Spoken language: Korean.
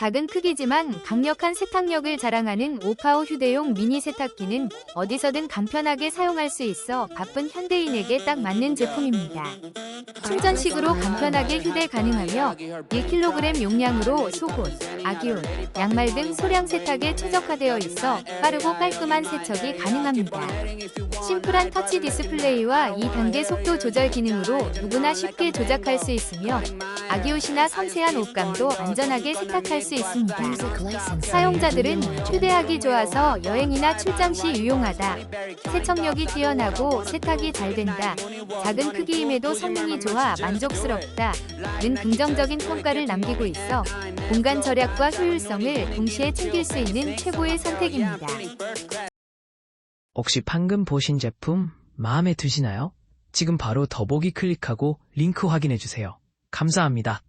작은 크기지만 강력한 세탁력을 자랑하는 오파오 휴대용 미니 세탁기는 어디서든 간편하게 사용할 수 있어 바쁜 현대인에게 딱 맞는 제품입니다. 충전식으로 간편하게 휴대 가능하며 1kg 용량으로 속옷, 아기옷, 양말 등 소량 세탁에 최적화되어 있어 빠르고 깔끔한 세척이 가능합니다. 심플한 터치 디스플레이와 2단계 속도 조절 기능으로 누구나 쉽게 조작할 수 있으며 아기 옷이나 섬세한 옷감도 안전하게 세탁할 수 있습니다. 사용자들은 휴대하기 좋아서 여행이나 출장 시 유용하다. 세척력이 뛰어나고 세탁이 잘 된다. 작은 크기임에도 성능이 좋아 만족스럽다. 는 긍정적인 평가를 남기고 있어 공간 절약과 효율성을 동시에 챙길 수 있는 최고의 선택입니다. 혹시 방금 보신 제품 마음에 드시나요? 지금 바로 더보기 클릭하고 링크 확인해 주세요. 감사합니다.